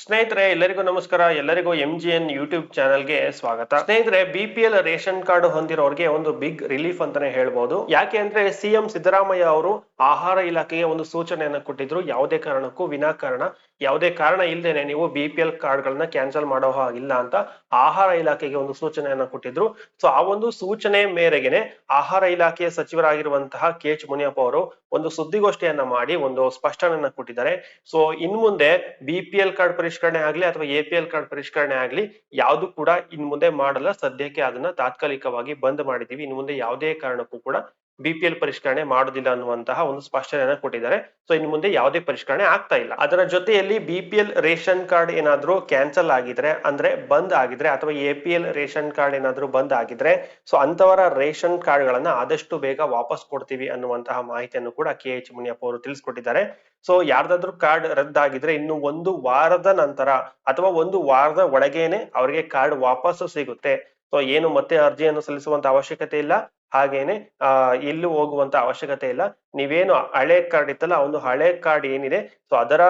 ಸ್ನೇಹಿತರೆ, ಎಲ್ಲರಿಗೂ ನಮಸ್ಕಾರ. ಎಲ್ಲರಿಗೂ ಎಂ ಜಿ ಎನ್ ಯೂಟ್ಯೂಬ್ ಚಾನಲ್ಗೆ ಸ್ವಾಗತ. ಸ್ನೇಹಿತರೆ ಬಿ ರೇಷನ್ ಕಾರ್ಡ್ ಹೊಂದಿರೋರಿಗೆ ಒಂದು ಬಿಗ್ ರಿಲೀಫ್ ಅಂತಾನೆ ಹೇಳ್ಬೋದು. ಯಾಕೆ ಅಂದ್ರೆ ಸಿಎಂ ಸಿದ್ದರಾಮಯ್ಯ ಅವರು ಆಹಾರ ಇಲಾಖೆಗೆ ಒಂದು ಸೂಚನೆಯನ್ನ ಕೊಟ್ಟಿದ್ರು. ಯಾವುದೇ ಕಾರಣಕ್ಕೂ ವಿನಾಕಾರಣ. ಯಾವುದೇ ಕಾರಣ ಇಲ್ಲದೇನೆ ನೀವು ಬಿ ಪಿ ಎಲ್ ಕಾರ್ಡ್ ಗಳನ್ನ ಕ್ಯಾನ್ಸಲ್ ಮಾಡೋ ಹಾಗಿಲ್ಲ ಅಂತ ಆಹಾರ ಇಲಾಖೆಗೆ ಒಂದು ಸೂಚನೆಯನ್ನ ಕೊಟ್ಟಿದ್ರು. ಸೊ ಆ ಒಂದು ಸೂಚನೆ ಮೇರೆಗೆನೆ ಆಹಾರ ಇಲಾಖೆಯ ಸಚಿವರಾಗಿರುವಂತಹ ಕೆ ಎಚ್ ಮುನಿಯಪ್ಪ ಅವರು ಒಂದು ಸುದ್ದಿಗೋಷ್ಠಿಯನ್ನ ಮಾಡಿ ಒಂದು ಸ್ಪಷ್ಟನೆಯನ್ನ ಕೊಟ್ಟಿದ್ದಾರೆ. ಸೊ ಇನ್ ಮುಂದೆ ಬಿ ಪಿ ಎಲ್ ಕಾರ್ಡ್ ಪರಿಷ್ಕರಣೆ ಆಗ್ಲಿ ಅಥವಾ ಎ ಪಿ ಎಲ್ ಕಾರ್ಡ್ ಪರಿಷ್ಕರಣೆ ಆಗ್ಲಿ ಯಾವ್ದು ಕೂಡ ಇನ್ ಮುಂದೆ ಮಾಡಲ್ಲ. ಸದ್ಯಕ್ಕೆ ಅದನ್ನ ತಾತ್ಕಾಲಿಕವಾಗಿ ಬಂದ್ ಮಾಡಿದೀವಿ. ಇನ್ ಮುಂದೆ ಯಾವುದೇ ಕಾರಣಕ್ಕೂ ಕೂಡ ಬಿ ಪಿ ಎಲ್ ಪರಿಷ್ಕರಣೆ ಮಾಡುದಿಲ್ಲ ಅನ್ನುವಂತಹ ಒಂದು ಸ್ಪಷ್ಟನೆಯನ್ನು ಕೊಟ್ಟಿದ್ದಾರೆ. ಸೊ ಇನ್ನು ಮುಂದೆ ಯಾವುದೇ ಪರಿಷ್ಕರಣೆ ಆಗ್ತಾ ಇಲ್ಲ. ಅದರ ಜೊತೆಯಲ್ಲಿ B P L ration card ಏನಾದರೂ ಕ್ಯಾನ್ಸಲ್ ಆಗಿದ್ರೆ, ಅಂದ್ರೆ ಬಂದ್ ಆಗಿದ್ರೆ, ಅಥವಾ A P L ration card ಏನಾದರೂ ಬಂದ್ ಆಗಿದ್ರೆ ಸೊ ಅಂತವರ ರೇಷನ್ ಕಾರ್ಡ್ ಗಳನ್ನ ಆದಷ್ಟು ಬೇಗ ವಾಪಸ್ ಕೊಡ್ತೀವಿ ಅನ್ನುವಂತಹ ಮಾಹಿತಿಯನ್ನು ಕೂಡ ಕೆ ಎಚ್ ಮುನಿಯಪ್ಪ ಅವರು ತಿಳಿಸ್ಕೊಟ್ಟಿದ್ದಾರೆ. ಸೊ ಯಾರ್ದಾದ್ರೂ ಕಾರ್ಡ್ ರದ್ದಾಗಿದ್ರೆ, ಇನ್ನು ಒಂದು ವಾರದ ನಂತರ ಅಥವಾ ಒಂದು ವಾರದ ಒಳಗೇನೆ ಅವರಿಗೆ ಕಾರ್ಡ್ ವಾಪಸ್ ಸಿಗುತ್ತೆ. ಸೊ ಏನು ಮತ್ತೆ ಅರ್ಜಿಯನ್ನು ಸಲ್ಲಿಸುವಂತ ಅವಶ್ಯಕತೆ ಇಲ್ಲ. ಹಾಗೇನೆ ಆ ಎಲ್ಲೂ ಹೋಗುವಂತ ಅವಶ್ಯಕತೆ ಇಲ್ಲ. ನೀವೇನು ಹಳೆ ಕಾರ್ಡ್ ಇತ್ತಲ್ಲ ಒಂದು ಹಳೆ ಕಾರ್ಡ್ ಏನಿದೆ ಸೊ ಅದರ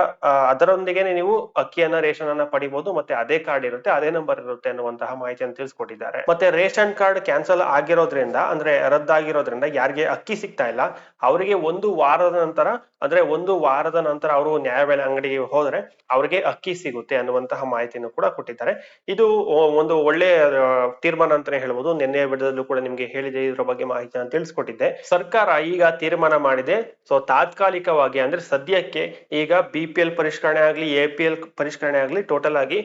ಅದರೊಂದಿಗೆ ನೀವು ಅಕ್ಕಿಯನ್ನ ರೇಷನ್ ಅನ್ನ ಪಡಿಬಹುದು ಮತ್ತೆ ಅದೇ ಕಾರ್ಡ್ ಇರುತ್ತೆ, ಅದೇ ನಂಬರ್ ಇರುತ್ತೆ ಅನ್ನುವಂತಹ ಮಾಹಿತಿಯನ್ನು ತಿಳಿಸ್ಕೊಟ್ಟಿದ್ದಾರೆ. ಮತ್ತೆ ರೇಷನ್ ಕಾರ್ಡ್ ಕ್ಯಾನ್ಸಲ್ ಆಗಿರೋದ್ರಿಂದ, ಅಂದ್ರೆ ರದ್ದಾಗಿರೋದ್ರಿಂದ ಯಾರಿಗೆ ಅಕ್ಕಿ ಸಿಗ್ತಾ ಇಲ್ಲ, ಅವರಿಗೆ ಒಂದು ವಾರದ ನಂತರ, ಅಂದ್ರೆ ಒಂದು ವಾರದ ನಂತರ ಅವರು ನ್ಯಾಯಬೆಲೆ ಅಂಗಡಿಗೆ ಹೋದ್ರೆ ಅವರಿಗೆ ಅಕ್ಕಿ ಸಿಗುತ್ತೆ ಅನ್ನುವಂತಹ ಮಾಹಿತಿಯನ್ನು ಕೂಡ ಕೊಟ್ಟಿದ್ದಾರೆ. ಇದು ಒಂದು ಒಳ್ಳೆ ತೀರ್ಮಾನ ಅಂತಾನೆ ಹೇಳ್ಬೋದು. ನಿನ್ನೆ ಬಿಡದಲ್ಲೂ ಕೂಡ ನಿಮ್ಗೆ ಹೇಳಿದೆ, ಇದ್ರ ಬಗ್ಗೆ ಮಾಹಿತಿಯನ್ನು ತಿಳಿಸ್ಕೊಟ್ಟಿದ್ದೆ. ಸರ್ಕಾರ ಈಗ ತೀರ್ಮಾನ ಮಾಡಿದೆ. ಸೊ ತಾತ್ಕಾಲಿಕವಾಗಿ ಅಂದ್ರೆ ಸದ್ಯಕ್ಕೆ ಈಗ ಬಿ ಪಿ ಎಲ್ ಪರಿಷ್ಕರಣೆ ಆಗ್ಲಿ ಎ ಪಿ ಎಲ್ ಪರಿಷ್ಕರಣೆ ಆಗ್ಲಿ ಟೋಟಲ್ ಆಗಿ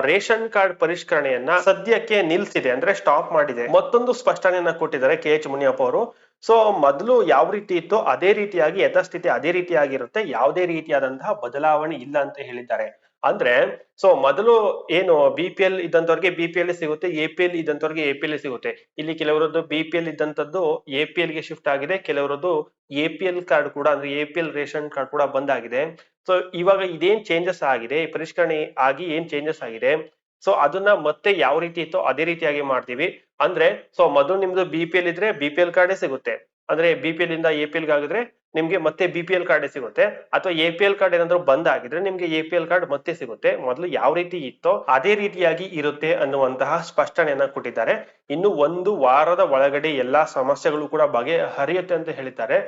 ರೇಷನ್ ಕಾರ್ಡ್ ಪರಿಷ್ಕರಣೆಯನ್ನ ಸದ್ಯಕ್ಕೆ ನಿಲ್ಸಿದೆ. ಅಂದ್ರೆ ಸ್ಟಾಪ್ ಮಾಡಿದೆ. ಮತ್ತೊಂದು ಸ್ಪಷ್ಟನೆಯನ್ನ ಕೊಟ್ಟಿದ್ದಾರೆ ಕೆ ಎಚ್ ಮುನಿಯಪ್ಪ ಅವರು. ಸೊ ಮೊದಲು ಯಾವ ರೀತಿ ಇತ್ತು ಅದೇ ರೀತಿಯಾಗಿ ಯಥಾಸ್ಥಿತಿ ಅದೇ ರೀತಿಯಾಗಿರುತ್ತೆ. ಯಾವುದೇ ರೀತಿಯಾದಂತಹ ಬದಲಾವಣೆ ಇಲ್ಲ ಅಂತ ಹೇಳಿದ್ದಾರೆ. ಅಂದ್ರೆ ಸೊ ಮೊದಲು ಏನು ಬಿ ಪಿ ಎಲ್ ಇದ್ದಂತವ್ರಿಗೆ ಬಿ ಪಿ ಎಲ್ ಸಿಗುತ್ತೆ ಎ ಪಿ ಎಲ್ ಇದ್ದಂತವ್ರಿಗೆ ಎ ಪಿ ಎಲ್ ಸಿಗುತ್ತೆ ಇಲ್ಲಿ ಕೆಲವರದ್ದು ಬಿ ಪಿ ಎಲ್ ಇದ್ದಂತದ್ದು ಎ ಪಿ ಎಲ್ಗೆ ಶಿಫ್ಟ್ ಆಗಿದೆ ಕೆಲವರದ್ದು ಎ ಪಿ ಎಲ್ ಕಾರ್ಡ್ ಕೂಡ ಅಂದ್ರೆ A P L ration card ಕೂಡ ಬಂದ್ ಆಗಿದೆ ಸೊ ಇವಾಗ ಇದೇನ್ ಚೇಂಜಸ್ ಆಗಿದೆ ಪರಿಷ್ಕರಣೆ ಆಗಿ ಏನ್ ಚೇಂಜಸ್ ಆಗಿದೆ ಸೊ ಅದನ್ನ ಮತ್ತೆ ಯಾವ ರೀತಿ ಇತ್ತು ಅದೇ ರೀತಿಯಾಗಿ ಮಾಡ್ತೀವಿ ಅಂದ್ರೆ ಸೊ ಮೊದಲು ನಿಮ್ದು ಬಿ ಪಿ ಎಲ್ ಇದ್ರೆ ಬಿ ಪಿ ಎಲ್ ಕಾರ್ಡೇ ಸಿಗುತ್ತೆ ಅಂದ್ರೆ ಬಿ ಪಿ ಎಲ್ ಇಂದ ಎ ಪಿ ಎಲ್ ಆಗಿದ್ರೆ ನಿಮ್ಗೆ ಮತ್ತೆ ಬಿ ಪಿ ಎಲ್ ಕಾರ್ಡ್ ಸಿಗುತ್ತೆ. ಅಥವಾ ಎ ಪಿ ಎಲ್ ಕಾರ್ಡ್ ಏನಾದ್ರು ಬಂದ್ ಆಗಿದ್ರೆ ನಿಮ್ಗೆ ಎ ಪಿ ಎಲ್ ಕಾರ್ಡ್ ಮತ್ತೆ ಸಿಗುತ್ತೆ. ಮೊದಲು ಯಾವ ರೀತಿ ಇತ್ತೋ ಅದೇ ರೀತಿಯಾಗಿ ಇರುತ್ತೆ ಅನ್ನುವಂತಹ ಸ್ಪಷ್ಟನೆಯನ್ನ ಕೊಟ್ಟಿದ್ದಾರೆ. ಇನ್ನು ಒಂದು ವಾರದ ಒಳಗಡೆ ಎಲ್ಲಾ ಸಮಸ್ಯೆಗಳು ಕೂಡ ಬಗೆಹರಿಯುತ್ತೆ ಅಂತ ಹೇಳಿದ್ದಾರೆ.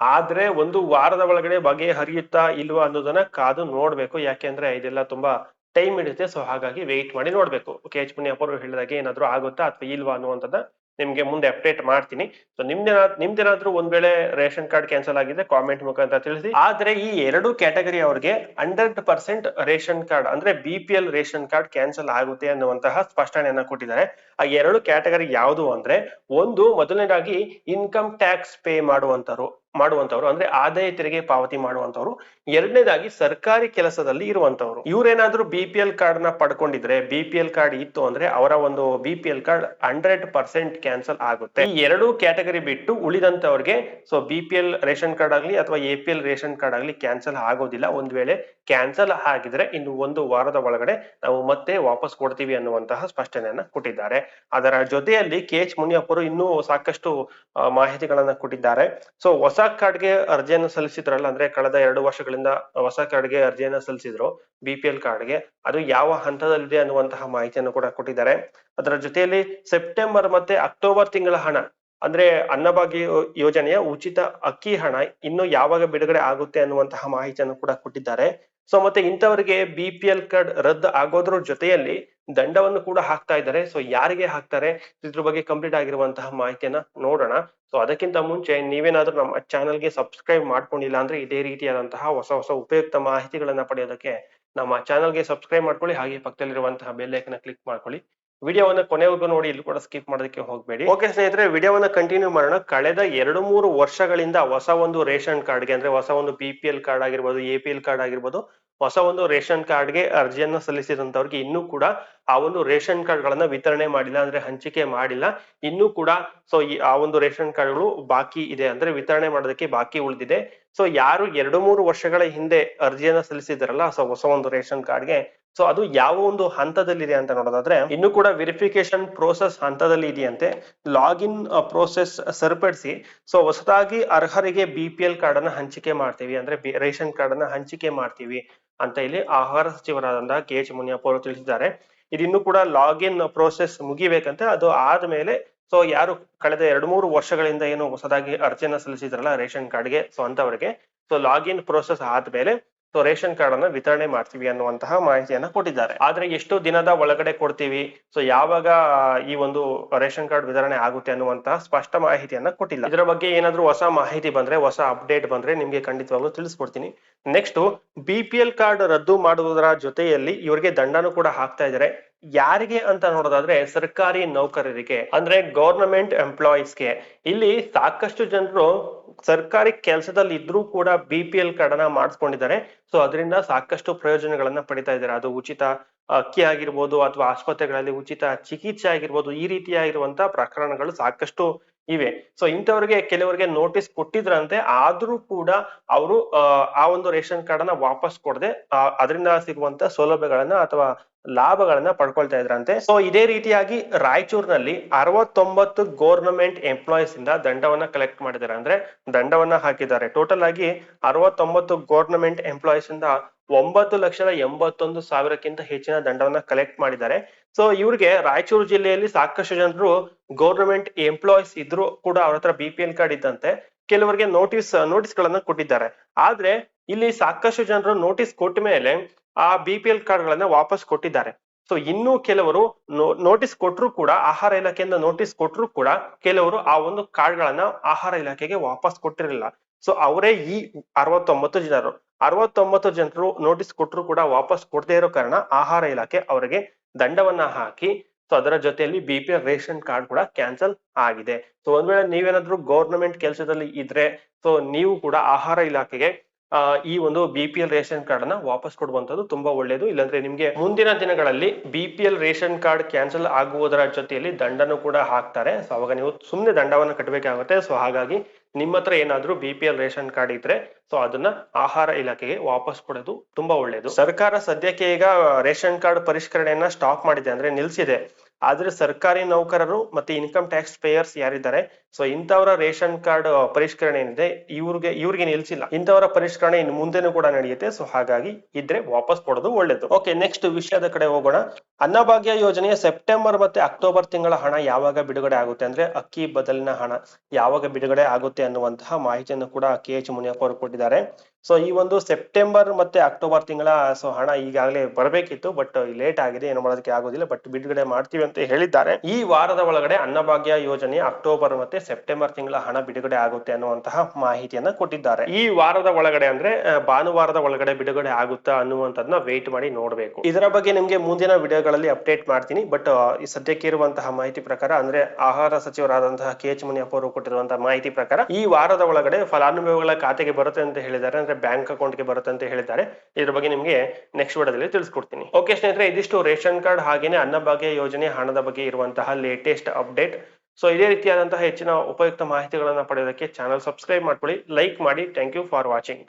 ಆದ್ರೆ ಒಂದು ವಾರದ ಒಳಗಡೆ ಬಗೆಹರಿಯುತ್ತಾ ಇಲ್ವಾ ಅನ್ನೋದನ್ನ ಕಾದು ನೋಡ್ಬೇಕು. ಯಾಕೆಂದ್ರೆ ಇದೆಲ್ಲ ತುಂಬಾ ಟೈಮ್ ಹಿಡಿಯುತ್ತೆ. ಸೊ ಹಾಗಾಗಿ ವೆಯ್ಟ್ ಮಾಡಿ ನೋಡ್ಬೇಕು. ಕೆ ಎಚ್ ಮುನಿಯಪ್ಪ ಅವರು ಹೇಳಿದಾಗೆ ಏನಾದ್ರು ಆಗುತ್ತಾ ಅಥವಾ ಇಲ್ವಾ ಅನ್ನುವಂಥದ್ದು ನಿಮ್ಗೆ ಮುಂದೆ ಅಪ್ಡೇಟ್ ಮಾಡ್ತೀನಿ. ಸೊ ನಿಮ್ದೇನ, ನಿಮ್ದೇನಾದ್ರೂ ಒಂದ್ ವೇಳೆ ರೇಷನ್ ಕಾರ್ಡ್ ಕ್ಯಾನ್ಸಲ್ ಆಗಿದೆ ಕಾಮೆಂಟ್ ಮುಖಾಂತರ ತಿಳಿಸಿ. ಆದ್ರೆ ಈ ಎರಡು ಕ್ಯಾಟಗರಿ ಅವ್ರಿಗೆ ಹಂಡ್ರೆಡ್ ಪರ್ಸೆಂಟ್ ರೇಷನ್ ಕಾರ್ಡ್, ಅಂದ್ರೆ B P L ration card cancel ಆಗುತ್ತೆ ಅನ್ನುವಂತಹ ಸ್ಪಷ್ಟನೆಯನ್ನ ಕೊಟ್ಟಿದ್ದಾರೆ. ಆ ಎರಡು ಕ್ಯಾಟಗರಿ ಯಾವುದು ಅಂದ್ರೆ, ಒಂದು ಮೊದಲನೇದಾಗಿ ಇನ್ಕಮ್ ಟ್ಯಾಕ್ಸ್ ಪೇ ಮಾಡುವಂತರು ಮಾಡುವಂತವ್ರು ಅಂದ್ರೆ ಆದಾಯ ತೆರಿಗೆ ಪಾವತಿ ಮಾಡುವಂತವ್ರು ಎರಡನೇದಾಗಿ ಸರ್ಕಾರಿ ಕೆಲಸದಲ್ಲಿ ಇರುವಂತವ್ರು ಇವ್ರೇನಾದ್ರೂ ಬಿ ಪಿ ಎಲ್ ಕಾರ್ಡ್ನ ಪಡ್ಕೊಂಡಿದ್ರೆ ಬಿ ಪಿ ಎಲ್ ಕಾರ್ಡ್ ಇತ್ತು ಅಂದ್ರೆ ಅವರ ಒಂದು B P L card hundred percent cancel ಆಗುತ್ತೆ. ಈ ಎರಡು ಕ್ಯಾಟಗರಿ ಬಿಟ್ಟು ಉಳಿದಂತವ್ರಿಗೆ so B P L ration card ಆಗ್ಲಿ ಅಥವಾ A P L ration card ಆಗ್ಲಿ ಕ್ಯಾನ್ಸಲ್ ಆಗೋದಿಲ್ಲ. ಒಂದ್ ವೇಳೆ ಕ್ಯಾನ್ಸಲ್ ಆಗಿದ್ರೆ ಇನ್ನು ಒಂದು ವಾರದ ಒಳಗಡೆ ನಾವು ಮತ್ತೆ ವಾಪಸ್ ಕೊಡ್ತೀವಿ ಅನ್ನುವಂತಹ ಸ್ಪಷ್ಟನೆಯನ್ನ ಕೊಟ್ಟಿದ್ದಾರೆ. ಅದರ ಜೊತೆಯಲ್ಲಿ ಕೆ ಎಚ್ ಮುನಿಯಪ್ಪರು ಇನ್ನೂ ಸಾಕಷ್ಟು ಮಾಹಿತಿಗಳನ್ನ ಕೊಟ್ಟಿದ್ದಾರೆ. ಸೊ ಹೊಸ ಕಾರ್ಡ್ಗೆ ಅರ್ಜಿಯನ್ನು ಸಲ್ಲಿಸಿದ್ರಲ್ಲ, ಅಂದ್ರೆ ಕಳೆದ ಎರಡು ವರ್ಷಗಳಿಂದ ಹೊಸ ಕಾರ್ಡ್ಗೆ ಅರ್ಜಿಯನ್ನು ಸಲ್ಲಿಸಿದ್ರು ಬಿ ಪಿ ಎಲ್ ಕಾರ್ಡ್ಗೆ, ಅದು ಯಾವ ಹಂತದಲ್ಲಿದೆ ಅನ್ನುವಂತಹ ಮಾಹಿತಿಯನ್ನು ಕೂಡ ಕೊಟ್ಟಿದ್ದಾರೆ. ಅದರ ಜೊತೆಯಲ್ಲಿ ಸೆಪ್ಟೆಂಬರ್ ಮತ್ತೆ ಅಕ್ಟೋಬರ್ ತಿಂಗಳ ಹಣ, ಅಂದ್ರೆ ಅನ್ನಭಾಗ್ಯ ಯೋಜನೆಯ ಉಚಿತ ಅಕ್ಕಿ ಹಣ ಇನ್ನು ಯಾವಾಗ ಬಿಡುಗಡೆ ಆಗುತ್ತೆ ಅನ್ನುವಂತಹ ಮಾಹಿತಿಯನ್ನು ಕೂಡ ಕೊಟ್ಟಿದ್ದಾರೆ. ಸೊ, ಮತ್ತೆ ಇಂಥವರಿಗೆ ಬಿ ಕಾರ್ಡ್ ರದ್ದು ಆಗೋದ್ರ ಜೊತೆಯಲ್ಲಿ ದಂಡವನ್ನು ಕೂಡ ಹಾಕ್ತಾ ಇದ್ದಾರೆ. ಸೊ ಯಾರಿಗೆ ಹಾಕ್ತಾರೆ? ಇದ್ರ ಬಗ್ಗೆ ಕಂಪ್ಲೀಟ್ ಆಗಿರುವಂತಹ ಮಾಹಿತಿಯನ್ನ ನೋಡೋಣ. ಸೊ ಅದಕ್ಕಿಂತ ಮುಂಚೆ ನೀವೇನಾದ್ರೂ ನಮ್ಮ ಚಾನಲ್ಗೆ ಸಬ್ಸ್ಕ್ರೈಬ್ ಮಾಡ್ಕೊಂಡಿಲ್ಲ ಅಂದ್ರೆ ಇದೇ ರೀತಿಯಾದಂತಹ ಹೊಸ ಹೊಸ ಉಪಯುಕ್ತ ಮಾಹಿತಿಗಳನ್ನ ಪಡೆಯೋದಕ್ಕೆ ನಮ್ಮ ಚಾನಲ್ಗೆ ಸಬ್ಸ್ಕ್ರೈಬ್ ಮಾಡ್ಕೊಳ್ಳಿ. ಹಾಗೆ ಪಕ್ಕದಲ್ಲಿರುವಂತಹ ಬೆಲ್ ಐಕನ್ ಕ್ಲಿಕ್ ಮಾಡ್ಕೊಳ್ಳಿ. ವಿಡಿಯೋವನ್ನ ಕೊನೆವರೆಗೂ ನೋಡಿ, ಇಲ್ಲಿ ಕೂಡ ಸ್ಕಿಪ್ ಮಾಡೋದಕ್ಕೆ ಹೋಗಬೇಡಿ. ಓಕೆ ಸ್ನೇಹಿತರೆ, ವಿಡಿಯೋವನ್ನ ಕಂಟಿನ್ಯೂ ಮಾಡೋಣ. ಕಳೆದ ಎರಡು ಮೂರು ವರ್ಷಗಳಿಂದ ಹೊಸ ಒಂದು ರೇಷನ್ ಕಾರ್ಡ್ಗೆ ಅಂದ್ರೆ ಹೊಸ ಒಂದು ಬಿ ಕಾರ್ಡ್ ಆಗಿರ್ಬೋದು ಎ ಕಾರ್ಡ್ ಆಗಿರ್ಬೋದು ಹೊಸ ಒಂದು ರೇಷನ್ ಕಾರ್ಡ್ಗೆ ಅರ್ಜಿಯನ್ನ ಸಲ್ಲಿಸಿದಂತವ್ರಿಗೆ ಇನ್ನೂ ಕೂಡ ಆ ಒಂದು ರೇಷನ್ ಕಾರ್ಡ್ ಗಳನ್ನ ವಿತರಣೆ ಮಾಡಿಲ್ಲ ಅಂದ್ರೆ ಹಂಚಿಕೆ ಮಾಡಿಲ್ಲ. ಇನ್ನೂ ಕೂಡ ಸೊ ಈ ಆ ಒಂದು ರೇಷನ್ ಕಾರ್ಡ್ಗಳು ಬಾಕಿ ಇದೆ ಅಂದ್ರೆ ವಿತರಣೆ ಮಾಡೋದಕ್ಕೆ ಬಾಕಿ ಉಳಿದಿದೆ. ಸೊ ಯಾರು ಎರಡು ಮೂರು ವರ್ಷಗಳ ಹಿಂದೆ ಅರ್ಜಿಯನ್ನ ಸಲ್ಲಿಸಿದ್ರಲ್ಲ ಸೊ ಹೊಸ ಒಂದು ರೇಷನ್ ಕಾರ್ಡ್ಗೆ, ಸೊ ಅದು ಯಾವ ಒಂದು ಹಂತದಲ್ಲಿದೆ ಅಂತ ನೋಡೋದಾದ್ರೆ ಇನ್ನು ಕೂಡ ವೆರಿಫಿಕೇಶನ್ ಪ್ರೋಸೆಸ್ ಹಂತದಲ್ಲಿ ಇದೆಯಂತೆ. ಲಾಗಿನ್ ಪ್ರೋಸೆಸ್ ಸರಿಪಡಿಸಿ ಸೊ ಹೊಸದಾಗಿ ಅರ್ಹರಿಗೆ ಬಿ ಪಿ ಎಲ್ ಕಾರ್ಡ್ ಅನ್ನ ಹಂಚಿಕೆ ಮಾಡ್ತೀವಿ ಅಂದ್ರೆ ರೇಷನ್ ಕಾರ್ಡ್ ಅನ್ನ ಹಂಚಿಕೆ ಮಾಡ್ತೀವಿ. ಅಂತ ಇಲ್ಲಿ ಆಹಾರ ಸಚಿವರಾದಂತಹ ಕೆ ಎಚ್ ಮುನಿಯಪ್ಪ ಅವರು ತಿಳಿಸಿದ್ದಾರೆ. ಇದಿನ್ನೂ ಕೂಡ ಲಾಗಿನ್ ಪ್ರೋಸೆಸ್ ಮುಗಿಬೇಕಂತೆ ಅದು ಆದ್ಮೇಲೆ ಸೊ ಯಾರು ಕಳೆದ ಎರಡು ಮೂರು ವರ್ಷಗಳಿಂದ ಏನು ಹೊಸದಾಗಿ ಅರ್ಜಿಯನ್ನ ಸಲ್ಲಿಸಿದ್ರಲ್ಲ ರೇಷನ್ ಕಾರ್ಡ್ಗೆ, ಸೊ ಅಂತವರಿಗೆ. ಸೊ ಲಾಗಿನ್ ಪ್ರೋಸೆಸ್ ಆದ್ಮೇಲೆ ಸೊ ರೇಷನ್ ಕಾರ್ಡ್ ಅನ್ನ ವಿತರಣೆ ಮಾಡ್ತೀವಿ ಅನ್ನುವಂತಹ ಮಾಹಿತಿಯನ್ನ ಕೊಟ್ಟಿದ್ದಾರೆ. ಆದ್ರೆ ಎಷ್ಟು ದಿನದ ಒಳಗಡೆ ಕೊಡ್ತೀವಿ. ಸೊ ಯಾವಾಗ ಈ ಒಂದು ರೇಷನ್ ಕಾರ್ಡ್ ವಿತರಣೆ ಆಗುತ್ತೆ ಅನ್ನುವಂತಹ ಸ್ಪಷ್ಟ ಮಾಹಿತಿಯನ್ನ ಕೊಟ್ಟಿಲ್ಲ. ಇದರ ಬಗ್ಗೆ ಏನಾದ್ರೂ ಹೊಸ ಮಾಹಿತಿ ಬಂದ್ರೆ, ಹೊಸ ಅಪ್ಡೇಟ್ ಬಂದ್ರೆ ನಿಮ್ಗೆ ಖಂಡಿತವಾಗ್ಲೂ ತಿಳಿಸ್ಕೊಡ್ತೀನಿ. Next B P L card ರದ್ದು ಮಾಡುವುದರ ಜೊತೆಯಲ್ಲಿ ಇವರಿಗೆ ದಂಡನೂ ಕೂಡ ಹಾಕ್ತಾ ಇದ್ದಾರೆ. ಯಾರಿಗೆ ಅಂತ ನೋಡೋದಾದ್ರೆ ಸರ್ಕಾರಿ ನೌಕರರಿಗೆ, ಅಂದ್ರೆ ಗವರ್ನಮೆಂಟ್ ಎಂಪ್ಲಾಯೀಸ್ಗೆ ಇಲ್ಲಿ ಸಾಕಷ್ಟು ಜನರು ಸರ್ಕಾರಿ ಕೆಲಸದಲ್ಲಿ ಇದ್ರೂ ಕೂಡ ಬಿ ಪಿ ಎಲ್ ಕಾರ್ಡ್ ಮಾಡಿಸ್ಕೊಂಡಿದ್ದಾರೆ. ಸೊ ಅದರಿಂದ ಸಾಕಷ್ಟು ಪ್ರಯೋಜನಗಳನ್ನ ಪಡಿತಾ ಇದ್ದಾರೆ. ಅದು ಉಚಿತ ಅಕ್ಕಿ ಆಗಿರ್ಬೋದು ಅಥವಾ ಆಸ್ಪತ್ರೆಗಳಲ್ಲಿ ಉಚಿತ ಚಿಕಿತ್ಸೆ ಆಗಿರ್ಬೋದು ಈ ರೀತಿಯಾಗಿರುವಂತಹ ಪ್ರಕರಣಗಳು ಸಾಕಷ್ಟು ಇವೆ. ಸೊ ಇಂಥವ್ರಿಗೆ ಕೆಲವರಿಗೆ ನೋಟಿಸ್ ಕೊಟ್ಟಿದ್ರಂತೆ, ಆದ್ರೂ ಕೂಡ ಅವರು, ಆ ಒಂದು ರೇಷನ್ ಕಾರ್ಡ್ ಅನ್ನ ವಾಪಸ್ ಕೊಡದೆ ಅದರಿಂದ ಸಿಗುವಂತ ಸೌಲಭ್ಯಗಳನ್ನ ಅಥವಾ ಲಾಭಗಳನ್ನ ಪಡ್ಕೊಳ್ತಾ ಇದ್ರಂತೆ. ಸೊ ಇದೇ ರೀತಿಯಾಗಿ ರಾಯಚೂರಿನಲ್ಲಿ ಅರವತ್ತೊಂಬತ್ತು ಗೋರ್ನಮೆಂಟ್ ಎಂಪ್ಲಾಯೀಸ್ ಇಂದ ದಂಡವನ್ನ ಕಲೆಕ್ಟ್ ಮಾಡಿದ್ದಾರೆ. ಅಂದ್ರೆ ದಂಡವನ್ನ ಹಾಕಿದ್ದಾರೆ. ಟೋಟಲ್ ಆಗಿ ಅರವತ್ತೊಂಬತ್ತು ಗೋರ್ನಮೆಂಟ್ ಎಂಪ್ಲಾಯೀಸ್ ಇಂದ ಒಂಬತ್ತು ಲಕ್ಷದ ಎಂಬತ್ತೊಂದು ಸಾವಿರಕ್ಕಿಂತ ಹೆಚ್ಚಿನ ದಂಡವನ್ನ ಕಲೆಕ್ಟ್ ಮಾಡಿದ್ದಾರೆ. ಸೊ ಇವ್ರಿಗೆ ರಾಯಚೂರು ಜಿಲ್ಲೆಯಲ್ಲಿ ಸಾಕಷ್ಟು ಜನರು ಗೌರ್ಮೆಂಟ್ ಎಂಪ್ಲಾಯೀಸ್ ಇದ್ರು ಕೂಡ ಅವ್ರ ಹತ್ರ ಬಿ ಪಿ ಎಲ್ ಕಾರ್ಡ್ ಇದ್ದಂತೆ ಕೆಲವರಿಗೆ ನೋಟಿಸ್ ನೋಟಿಸ್ ಗಳನ್ನ ಕೊಟ್ಟಿದ್ದಾರೆ. ಆದ್ರೆ, ಇಲ್ಲಿ ಸಾಕಷ್ಟು ಜನರು ನೋಟಿಸ್ ಕೊಟ್ಟ ಮೇಲೆ ಆ ಬಿ ಪಿ ಎಲ್ ಕಾರ್ಡ್ ಗಳನ್ನ ವಾಪಸ್ ಕೊಟ್ಟಿದ್ದಾರೆ. ಸೊ ಇನ್ನೂ ಕೆಲವರು ನೋಟಿಸ್ ಕೊಟ್ಟರು ಕೂಡ, ಆಹಾರ ಇಲಾಖೆಯಿಂದ ನೋಟಿಸ್ ಕೊಟ್ಟರು ಕೂಡ, ಕೆಲವರು ಆ ಒಂದು ಕಾರ್ಡ್ ಗಳನ್ನ ಆಹಾರ ಇಲಾಖೆಗೆ ವಾಪಸ್ ಕೊಟ್ಟಿರಲಿಲ್ಲ. ಸೊ ಅವರೇ ಈ ಅರವತ್ತೊಂಬತ್ತು ಜನರು. ಅರವತ್ತೊಂಬತ್ತು ಜನರು ನೋಟಿಸ್ ಕೊಟ್ಟರು ಕೂಡ ವಾಪಸ್ ಕೊಡದೇ ಇರೋ ಕಾರಣ ಆಹಾರ ಇಲಾಖೆ ಅವರಿಗೆ ದಂಡವನ್ನ ಹಾಕಿ ಸೊ ಅದರ ಜೊತೆಯಲ್ಲಿ B P L ration card ಕೂಡ ಕ್ಯಾನ್ಸಲ್ ಆಗಿದೆ. ಸೊ ಒಂದ್ ವೇಳೆ ನೀವೇನಾದ್ರೂ ಗವರ್ನಮೆಂಟ್ ಕೆಲಸದಲ್ಲಿ ಇದ್ರೆ ಸೊ ನೀವು ಕೂಡ ಆಹಾರ ಇಲಾಖೆಗೆ ಈ ಒಂದು ಬಿ ಪಿ ಎಲ್ ರೇಷನ್ ಕಾರ್ಡ್ನ ವಾಪಸ್ ಕೊಡುವಂತದ್ದು ತುಂಬಾ ಒಳ್ಳೆಯದು ಇಲ್ಲಾಂದ್ರೆ ನಿಮ್ಗೆ ಮುಂದಿನ ದಿನಗಳಲ್ಲಿ B P L ration card cancel ಆಗುವುದರ ಜೊತೆಯಲ್ಲಿ ದಂಡನು ಕೂಡ ಹಾಕ್ತಾರೆ. ಸೊ ಅವಾಗ ನೀವು ಸುಮ್ಮನೆ ದಂಡವನ್ನು ಕಟ್ಟಬೇಕಾಗುತ್ತೆ ಸೊ ಹಾಗಾಗಿ ನಿಮ್ಮ ಹತ್ರ ಏನಾದ್ರೂ B P L ration card ಇದ್ರೆ ಸೊ ಅದನ್ನ ಆಹಾರ ಇಲಾಖೆಗೆ ವಾಪಸ್ ಕೊಡೋದು ತುಂಬಾ ಒಳ್ಳೆಯದು ಸರ್ಕಾರ ಸದ್ಯಕ್ಕೆ ಈಗ ರೇಷನ್ ಕಾರ್ಡ್ ಪರಿಷ್ಕರಣೆಯನ್ನ ಸ್ಟಾಪ್ ಮಾಡಿದೆ ಅಂದ್ರೆ ನಿಲ್ಸಿದೆ. ಆದ್ರೆ ಸರ್ಕಾರಿ ನೌಕರರು ಮತ್ತೆ ಇನ್ಕಮ್ ಟ್ಯಾಕ್ಸ್ ಪೇಯರ್ಸ್ ಯಾರಿದ್ದಾರೆ ಸೊ ಇಂಥವರ ರೇಷನ್ ಕಾರ್ಡ್ ಪರಿಷ್ಕರಣೆ ಏನಿದೆ, ಇವ್ರಿಗೆ ಇವ್ರಿಗೆ ನಿಲ್ಸಿಲ್ಲ. ಇಂಥವರ ಪರಿಷ್ಕರಣೆ ಇನ್ನು ಮುಂದೆನೂ ಕೂಡ ನಡೆಯುತ್ತೆ. ಸೊ ಹಾಗಾಗಿ ಇದ್ರೆ ವಾಪಸ್ ಕೊಡೋದು ಒಳ್ಳೇದು. ಓಕೆ ನೆಕ್ಸ್ಟ್ ವಿಷಯದ ಕಡೆ ಹೋಗೋಣ. ಅನ್ನಭಾಗ್ಯ ಯೋಜನೆಯ ಸೆಪ್ಟೆಂಬರ್ ಮತ್ತೆ ಅಕ್ಟೋಬರ್ ತಿಂಗಳ ಹಣ ಯಾವಾಗ ಬಿಡುಗಡೆ ಆಗುತ್ತೆ ಅಂದ್ರೆ ಅಕ್ಕಿ ಬದಲಿನ ಹಣ ಯಾವಾಗ ಬಿಡುಗಡೆ ಆಗುತ್ತೆ ಅನ್ನುವಂತಹ ಮಾಹಿತಿಯನ್ನು ಕೂಡ ಕೆ ಎಚ್ ಮುನಿಯಪ್ಪ ಅವರು ಕೊಟ್ಟಿದ್ದಾರೆ. ಸೊ ಈ ಒಂದು ಸೆಪ್ಟೆಂಬರ್ ಮತ್ತೆ ಅಕ್ಟೋಬರ್ ತಿಂಗಳ, ಸೊ, ಹಣ ಈಗಾಗಲೇ ಬರಬೇಕಿತ್ತು ಬಟ್ ಲೇಟ್ ಆಗಿದೆ, ಏನು ಮಾಡೋದಕ್ಕೆ ಆಗೋದಿಲ್ಲ ಬಟ್ ಬಿಡುಗಡೆ ಮಾಡ್ತೀವಿ ಅಂತ ಹೇಳಿದ್ದಾರೆ. ಈ ವಾರದ ಒಳಗಡೆ ಅನ್ನಭಾಗ್ಯ ಯೋಜನೆ ಅಕ್ಟೋಬರ್ ಮತ್ತೆ ಸೆಪ್ಟೆಂಬರ್ ತಿಂಗಳ ಹಣ ಬಿಡುಗಡೆ ಆಗುತ್ತೆ ಅನ್ನುವಂತಹ ಮಾಹಿತಿಯನ್ನ ಕೊಟ್ಟಿದ್ದಾರೆ. ಈ ವಾರದ ಒಳಗಡೆ ಅಂದ್ರೆ ಭಾನುವಾರದ ಒಳಗಡೆ ಬಿಡುಗಡೆ ಆಗುತ್ತಾ ಅನ್ನುವಂಥದ್ನ ವೇಟ್ ಮಾಡಿ ನೋಡ್ಬೇಕು. ಇದರ ಬಗ್ಗೆ ನಿಮ್ಗೆ ಮುಂದಿನ ವಿಡಿಯೋಗಳಲ್ಲಿ ಅಪ್ಡೇಟ್ ಮಾಡ್ತೀನಿ. ಬಟ್ ಸದ್ಯಕ್ಕೆ ಇರುವಂತಹ ಮಾಹಿತಿ ಪ್ರಕಾರ ಅಂದ್ರೆ, ಆಹಾರ ಸಚಿವರಾದಂತಹ ಕೆ ಎಚ್ ಮುನಿಯಪ್ಪ ಅವರು ಕೊಟ್ಟಿರುವಂತಹ ಮಾಹಿತಿ ಪ್ರಕಾರ ಈ ವಾರದ ಒಳಗಡೆ ಫಲಾನುಭವಿಗಳ ಖಾತೆಗೆ ಬರುತ್ತೆ ಅಂತ ಹೇಳಿದ್ದಾರೆ. ಅಂದ್ರೆ ಬ್ಯಾಂಕ್ ಅಕೌಂಟ್ಗೆ ಬರುತ್ತೆ ಅಂತ ಹೇಳಿದ್ದಾರೆ. ಇದ್ರ ಬಗ್ಗೆ ನಿಮ್ಗೆ ನೆಕ್ಸ್ಟ್ ವಿಡಿಯೋದಲ್ಲಿ ತಿಳಿಸ್ಕೊಡ್ತೀನಿ. ಓಕೆ ಸ್ನೇಹಿತರೆ, ಇದಿಷ್ಟು ರೇಷನ್ ಕಾರ್ಡ್ ಹಾಗೇನೆ ಅನ್ನಭಾಗ್ಯ ಯೋಜನೆ ಹಣದ ಬಗ್ಗೆ ಇರುವಂತಹ ಲೇಟೆಸ್ಟ್ ಅಪ್ಡೇಟ್ ಸೊ ಇದೇ ರೀತಿಯಾದಂತಹ ಹೆಚ್ಚಿನ ಉಪಯುಕ್ತ ಮಾಹಿತಿಗಳನ್ನ ಪಡೆಯೋದಕ್ಕೆ ಚಾನಲ್ ಸಬ್ಸ್ಕ್ರೈಬ್ ಮಾಡ್ಕೊಳ್ಳಿ ಲೈಕ್ ಮಾಡಿ ಥ್ಯಾಂಕ್ ಯು ಫಾರ್ ವಾಚಿಂಗ್